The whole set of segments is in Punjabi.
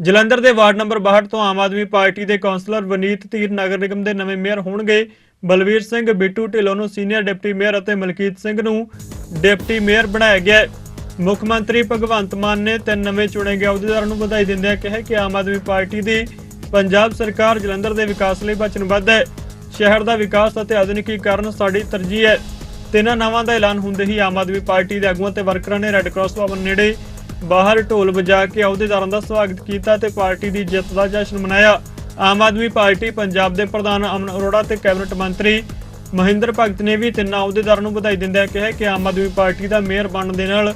ਜਲੰਧਰ ਦੇ ਵਾਰਡ ਨੰਬਰ 62 ਤੋਂ ਆਮ ਆਦਮੀ ਪਾਰਟੀ ਦੇ ਕੌਂਸਲਰ ਵਨੀਤ ਧੀਰ ਨਗਰ ਨਿਗਮ ਦੇ ਨਵੇਂ ਮੇਅਰ ਹੋਣਗੇ। ਬਲਵੀਰ ਸਿੰਘ ਬਿੱਟੂ ਢਿੱਲੋਂ ਨੂੰ ਸੀਨੀਅਰ ਡਿਪਟੀ ਮੇਅਰ ਅਤੇ ਮਲਕੀਤ ਸਿੰਘ ਨੂੰ ਡਿਪਟੀ ਮੇਅਰ ਬਣਾਇਆ ਗਿਆ ਹੈ। ਮੁੱਖ ਮੰਤਰੀ ਭਗਵੰਤ ਮਾਨ ਨੇ ਤਿੰਨ ਨਵੇਂ ਚੁਣੇ ਗਏ ਅਹੁਦੇਦਾਰਾਂ ਨੂੰ ਵਧਾਈ ਦਿੰਦਿਆਂ ਕਿਹਾ ਕਿ ਆਮ ਆਦਮੀ ਪਾਰਟੀ ਦੀ ਪੰਜਾਬ ਸਰਕਾਰ ਜਲੰਧਰ ਦੇ ਵਿਕਾਸ ਲਈ ਵਚਨਬੱਧ ਹੈ। ਸ਼ਹਿਰ ਦਾ ਵਿਕਾਸ ਅਤੇ ਆਧੁਨਿਕੀਕਰਨ ਸਾਡੀ ਤਰਜੀਹ ਹੈ। ਤਿੰਨਾਂ ਨਾਵਾਂ ਦਾ ਐਲਾਨ ਹੁੰਦੇ ਹੀ ਆਮ ਆਦਮੀ ਪਾਰਟੀ ਦੇ ਆਗੂਆਂ ਤੇ ਵਰਕਰਾਂ ਨੇ ਰੈੱਡ ਕਰਾਸ ਭਵਨ ਨੇੜੇ ਬਾਹਰ ਢੋਲ ਵਜਾ ਕੇ ਅਹੁਦੇਦਾਰਾਂ ਦਾ ਸਵਾਗਤ ਕੀਤਾ ਤੇ ਪਾਰਟੀ ਦੀ ਜਿੱਤ ਦਾ ਜਸ਼ਨ ਮਨਾਇਆ। ਆਮ ਆਦਮੀ ਪਾਰਟੀ ਪੰਜਾਬ ਦੇ ਪ੍ਰਧਾਨ ਅਮਨ ਅਰੋੜਾ ਤੇ ਕੈਬਨਿਟ ਮੰਤਰੀ ਮਹਿੰਦਰ ਭਗਤ ਨੇ ਵੀ ਤਿੰਨਾਂ ਅਹੁਦੇਦਾਰਾਂ ਨੂੰ ਵਧਾਈ ਦਿੰਦਿਆਂ ਕਿਹਾ ਕਿ ਆਮ ਆਦਮੀ ਪਾਰਟੀ ਦਾ ਮੇਅਰ ਬਣਨ ਦੇ ਨਾਲ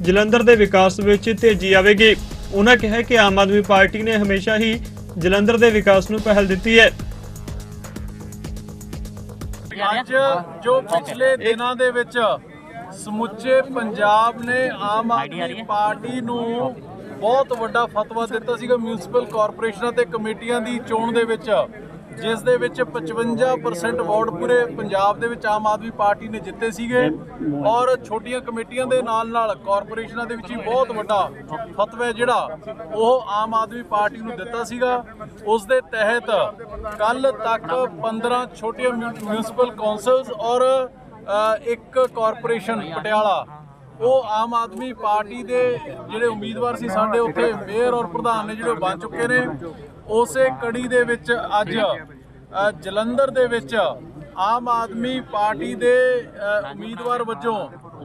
ਜਲੰਧਰ ਦੇ ਵਿਕਾਸ ਵਿੱਚ ਤੇਜ਼ੀ ਆਵੇਗੀ। ਉਹਨਾਂ ਕਿਹਾ ਕਿ ਆਮ ਆਦਮੀ ਪਾਰਟੀ ਨੇ ਹਮੇਸ਼ਾ ਹੀ ਜਲੰਧਰ ਦੇ ਵਿਕਾਸ ਨੂੰ ਪਹਿਲ ਦਿੱਤੀ ਹੈ। ਅੱਜ ਜੋ ਪਿਛਲੇ ਦਿਨਾਂ ਦੇ ਵਿੱਚ ਸਮੁੱਚੇ ਪੰਜਾਬ ਨੇ ਆਮ ਆਦਮੀ ਪਾਰਟੀ ਨੂੰ ਬਹੁਤ ਵੱਡਾ ਫਤਵਾ ਦਿੱਤਾ ਸੀਗਾ ਮਿਊਨਿਸਪਲ ਕਾਰਪੋਰੇਸ਼ਨਾਂ ਤੇ ਕਮੇਟੀਆਂ ਦੀ ਚੋਣ ਦੇ ਵਿੱਚ ਜਿਸ ਦੇ ਵਿੱਚ 55% ਵਾਰਡ ਪੂਰੇ ਪੰਜਾਬ ਦੇ ਵਿੱਚ ਆਮ ਆਦਮੀ ਪਾਰਟੀ ਨੇ ਜਿੱਤੇ ਸੀਗੇ ਔਰ ਛੋਟੀਆਂ ਕਮੇਟੀਆਂ ਦੇ ਨਾਲ ਨਾਲ ਕਾਰਪੋਰੇਸ਼ਨਾਂ ਦੇ ਵਿੱਚ ਵੀ ਬਹੁਤ ਵੱਡਾ ਫਤਵਾ ਹੈ ਜਿਹੜਾ ਉਹ ਆਮ ਆਦਮੀ ਪਾਰਟੀ ਨੂੰ ਦਿੱਤਾ ਸੀਗਾ। ਉਸ ਦੇ ਤਹਿਤ ਕੱਲ ਤੱਕ 15 ਛੋਟੀਆਂ ਮਿਊ- ਮਿਊਨਿਸਪਲ ਕੌਂਸਲਸ ਔਰ ਇੱਕ ਕਾਰਪੋਰੇਸ਼ਨ ਪਟਿਆਲਾ ਉਹ ਆਮ ਆਦਮੀ ਪਾਰਟੀ ਦੇ ਜਿਹੜੇ ਉਮੀਦਵਾਰ ਸੀ ਸਾਡੇ ਉੱਥੇ ਮੇਅਰ ਔਰ ਪ੍ਰਧਾਨ ਨੇ ਜਿਹੜੇ ਉਹ ਬਣ ਚੁੱਕੇ ਨੇ ਉਸੇ ਕੜੀ ਦੇ ਵਿੱਚ ਅੱਜ ਜਲੰਧਰ ਦੇ ਵਿੱਚ ਆਮ ਆਦਮੀ ਪਾਰਟੀ ਦੇ ਉਮੀਦਵਾਰ ਵਜੋਂ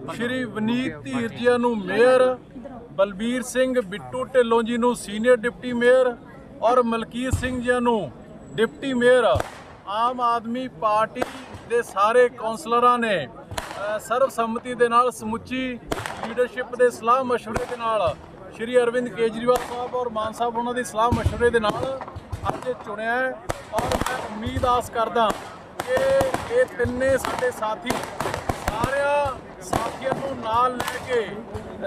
ਸ਼੍ਰੀ ਵਨੀਤ ਧੀਰ ਜੀ ਨੂੰ ਮੇਅਰ ਬਲਬੀਰ ਸਿੰਘ ਬਿੱਟੂ ਢਿੱਲੋਂ ਜੀ ਨੂੰ ਸੀਨੀਅਰ ਡਿਪਟੀ ਮੇਅਰ ਔਰ ਮਲਕੀਤ ਸਿੰਘ ਜੀ ਨੂੰ deputy mayor Aam Aadmi Party ਦੇ ਸਾਰੇ ਕੌਂਸਲਰਾਂ ਨੇ ਅ, ਸਰਬਸੰਮਤੀ ਦੇ ਨਾਲ ਸਮੁੱਚੀ ਲੀਡਰਸ਼ਿਪ ਦੇ ਸਲਾਹ مشورے ਦੇ ਨਾਲ ਸ਼੍ਰੀ ਅਰਵਿੰਦ ਕੇਜਰੀਵਾਲ ਸਾਹਿਬ ਔਰ ਮਾਨ ਸਾਹਿਬ ਉਹਨਾਂ ਦੀ ਸਲਾਹ مشورے ਦੇ ਨਾਲ ਅੱਜ ਇਹ ਚੁਣਿਆ ਹੈ ਔਰ ਮੈਂ ਉਮੀਦ ਆਸ ਕਰਦਾ ਕਿ ਇਹ ਤਿੰਨੇ ਸਾਡੇ ਸਾਥੀ ਸਾਰਿਆਂ ਸਾਥੀਆਂ ਨੂੰ ਨਾਲ ਲੈ ਕੇ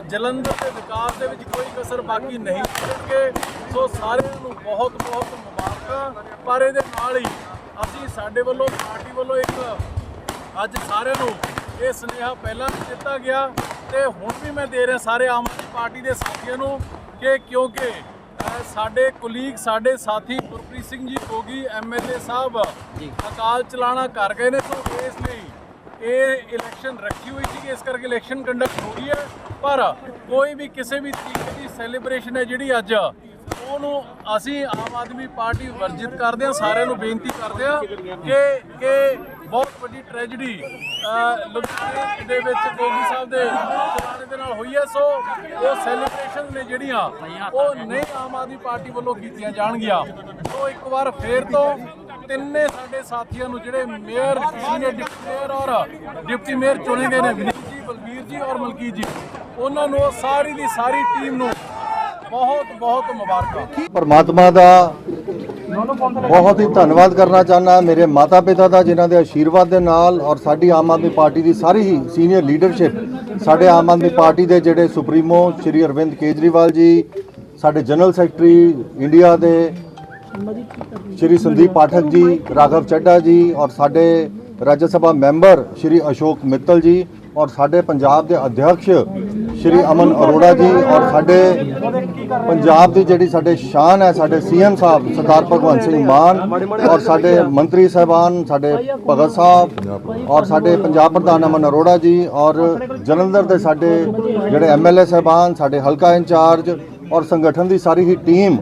ਜਲੰਧਰ ਦੇ ਵਿਕਾਸ ਦੇ ਵਿੱਚ ਕੋਈ ਕਸਰ ਬਾਕੀ ਨਹੀਂ ਛੱਡਣਗੇ ਸੋ ਸਾਰਿਆਂ ਨੂੰ ਬਹੁਤ ਬਹੁਤ ਮੁਬਾਰਕਾਂ ਪਰ ਇਹਦੇ ਨਾਲ ਹੀ ਅਸੀਂ ਸਾਡੇ ਵੱਲੋਂ ਪਾਰਟੀ ਵੱਲੋਂ ਇੱਕ ਅੱਜ ਸਾਰਿਆਂ ਨੂੰ ਇਹ ਸੁਨੇਹਾ ਪਹਿਲਾਂ ਵੀ ਦਿੱਤਾ ਗਿਆ ਤੇ ਹੁਣ ਵੀ ਮੈਂ ਦੇ ਰਿਹਾ ਸਾਰੇ ਆਮ ਆਦਮੀ ਪਾਰਟੀ ਦੇ ਸਾਥੀਆਂ ਨੂੰ ਕਿ ਕਿਉਂਕਿ ਸਾਡੇ ਕੁਲੀਗ ਸਾਡੇ ਸਾਥੀ ਗੁਰਪ੍ਰੀਤ ਸਿੰਘ ਜੀ ਗੋਗੀ ਐਮਐਲਏ ਸਾਹਿਬ ਅਕਾਲ ਚਲਾਣਾ ਕਰ ਗਏ ਨੇ ਸੋ ਇਸ ਲਈ ਇਹ ਇਲੈਕਸ਼ਨ ਰੱਖੀ ਹੋਈ ਸੀ ਇਸ ਕਰਕੇ ਇਲੈਕਸ਼ਨ ਕੰਡਕਟ ਹੋ ਰਹੀ ਹੈ। ਪਰ ਕੋਈ ਵੀ ਕਿਸੇ ਵੀ ਤਰੀਕੇ ਦੀ ਸੈਲੀਬ੍ਰੇਸ਼ਨ ਹੈ ਜਿਹੜੀ ਅੱਜ ਉਹਨੂੰ ਅਸੀਂ ਆਮ ਆਦਮੀ ਪਾਰਟੀ ਵਰਜਿਤ ਕਰਦੇ ਹਾਂ, ਸਾਰਿਆਂ ਨੂੰ ਬੇਨਤੀ ਕਰਦੇ ਹਾਂ ਕਿ ਕਿ ਬਹੁਤ ਵੱਡੀ ਟ੍ਰੈਜੇਡੀ ਲੁਧਿਆਣੇ ਦੇ ਵਿੱਚ ਗੋਗੀ ਸਾਹਿਬ ਦੇ ਚਲਾਣੇ ਦੇ ਨਾਲ ਹੋਈ ਹੈ। ਸੋ ਉਹ ਸੈਲੀਬ੍ਰੇਸ਼ਨ ਨੇ ਜਿਹੜੀਆਂ, ਉਹ ਨਹੀਂ ਆਮ ਆਦਮੀ ਪਾਰਟੀ ਵੱਲੋਂ ਕੀਤੀਆਂ ਜਾਣਗੀਆਂ। ਸੋ ਇੱਕ ਵਾਰ ਫੇਰ ਤੋਂ ਤਿੰਨੇ ਸਾਡੇ ਸਾਥੀਆਂ ਨੂੰ ਜਿਹੜੇ ਮੇਅਰ, ਸੀਨੀਅਰ ਡਿਪਟੀ ਮੇਅਰ ਔਰ ਡਿਪਟੀ ਮੇਅਰ ਚੁਣੇ ਗਏ ਨੇ, ਵਿਨੀਤ ਜੀ, ਬਲਬੀਰ ਜੀ ਔਰ ਮਲਕੀਤ ਜੀ, ਉਹਨਾਂ ਨੂੰ, ਸਾਰੀ ਦੀ ਸਾਰੀ ਟੀਮ ਨੂੰ ਬਹੁਤ ਬਹੁਤ ਮੁਬਾਰਕਾਂ। ਪਰਮਾਤਮਾ ਦਾ ਬਹੁਤ ਹੀ ਧੰਨਵਾਦ ਕਰਨਾ ਚਾਹੁੰਦਾ। ਮੇਰੇ ਮਾਤਾ ਪਿਤਾ ਦਾ, ਜਿਨ੍ਹਾਂ ਦੇ ਆਸ਼ੀਰਵਾਦ ਦੇ ਨਾਲ ਔਰ ਸਾਡੀ ਆਮ ਆਦਮੀ ਪਾਰਟੀ ਦੀ ਸਾਰੀ ਹੀ ਸੀਨੀਅਰ ਲੀਡਰਸ਼ਿਪ ਸਾਡੇ ਆਮ ਆਦਮੀ ਪਾਰਟੀ ਦੇ ਜਿਹੜੇ ਸੁਪਰੀਮੋ ਸ਼੍ਰੀ ਅਰਵਿੰਦ ਕੇਜਰੀਵਾਲ ਜੀ, ਸਾਡੇ ਜਨਰਲ ਸੈਕਟਰੀ ਇੰਡੀਆ ਦੇ ਸ਼੍ਰੀ ਸੰਦੀਪ ਪਾਠਕ ਜੀ, ਰਾਘਵ ਚੱਡਾ ਜੀ ਔਰ ਸਾਡੇ ਰਾਜ ਸਭਾ ਮੈਂਬਰ ਸ਼੍ਰੀ ਅਸ਼ੋਕ ਮਿੱਤਲ ਜੀ ਔਰ ਸਾਡੇ ਪੰਜਾਬ ਦੇ ਅਧਿਕਸ਼ ਸ਼੍ਰੀ ਅਮਨ ਅਰੋੜਾ ਜੀ ਔਰ ਸਾਡੇ ਪੰਜਾਬ ਦੀ ਜਿਹੜੀ ਸਾਡੇ ਸ਼ਾਨ ਹੈ, ਸਾਡੇ ਸੀਐਮ ਸਾਹਿਬ ਸਰਦਾਰ ਭਗਵੰਤ ਸਿੰਘ ਮਾਨ ਔਰ ਸਾਡੇ ਮੰਤਰੀ ਸਾਹਿਬਾਨ, ਸਾਡੇ ਭਗਤ ਸਾਹਿਬ ਔਰ ਸਾਡੇ ਪੰਜਾਬ ਪ੍ਰਧਾਨ ਅਮਨ ਅਰੋੜਾ ਜੀ ਔਰ ਜਲੰਧਰ ਦੇ ਸਾਡੇ ਜਿਹੜੇ ਐਮਐਲਏ ਸਾਹਿਬਾਨ, ਸਾਡੇ ਹਲਕਾ ਇੰਚਾਰਜ ਔਰ ਸੰਗਠਨ ਦੀ ਸਾਰੀ ਹੀ ਟੀਮ,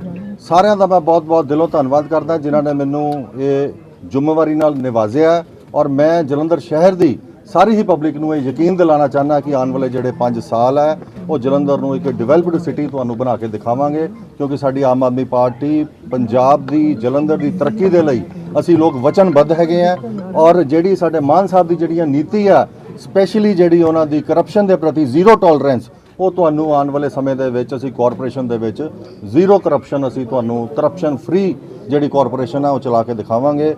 ਸਾਰਿਆਂ ਦਾ ਮੈਂ ਬਹੁਤ-ਬਹੁਤ ਦਿਲੋਂ ਧੰਨਵਾਦ ਕਰਦਾ, ਜਿਨ੍ਹਾਂ ਨੇ ਮੈਨੂੰ ਇਹ ਜ਼ਿੰਮੇਵਾਰੀ ਨਾਲ ਨਿਵਾਜ਼ਿਆ ਔਰ ਮੈਂ ਜਲੰਧਰ ਸ਼ਹਿਰ ਦੀ ਸਾਰੀ ਹੀ ਪਬਲਿਕ ਨੂੰ ਇਹ ਯਕੀਨ ਦਿਲਾਣਾ ਚਾਹੁੰਦਾ ਕਿ ਆਉਣ ਵਾਲੇ ਜਿਹੜੇ 5 ਸਾਲ ਹੈ, ਉਹ ਜਲੰਧਰ ਨੂੰ ਇੱਕ ਡਿਵੈਲਪਡ ਸਿਟੀ ਤੁਹਾਨੂੰ ਬਣਾ ਕੇ ਦਿਖਾਵਾਂਗੇ, ਕਿਉਂਕਿ ਸਾਡੀ ਆਮ ਆਦਮੀ ਪਾਰਟੀ ਪੰਜਾਬ ਦੀ, ਜਲੰਧਰ ਦੀ ਤਰੱਕੀ ਦੇ ਲਈ ਅਸੀਂ ਲੋਕ ਵਚਨਬੱਧ ਹੈਗੇ ਆ ਔਰ ਜਿਹੜੀ ਸਾਡੇ ਮਾਨ ਸਾਹਿਬ ਦੀ ਜਿਹੜੀਆਂ ਨੀਤੀ ਆ ਸਪੈਸ਼ਲੀ ਜਿਹੜੀ ਉਹਨਾਂ ਦੀ ਕਰਪਸ਼ਨ ਦੇ ਪ੍ਰਤੀ ਜ਼ੀਰੋ ਟੋਲਰੈਂਸ ਉਹ ਤੁਹਾਨੂੰ ਆਉਣ ਵਾਲੇ ਸਮੇਂ ਦੇ ਵਿੱਚ ਅਸੀਂ ਕਾਰਪੋਰੇਸ਼ਨ ਦੇ ਵਿੱਚ ਜ਼ੀਰੋ ਕਰਪਸ਼ਨ ਅਸੀਂ ਤੁਹਾਨੂੰ ਕਰਪਸ਼ਨ ਫ੍ਰੀ ਜਿਹੜੀ ਕਾਰਪੋਰੇਸ਼ਨ ਆ, ਉਹ ਚਲਾ ਕੇ ਦਿਖਾਵਾਂਗੇ।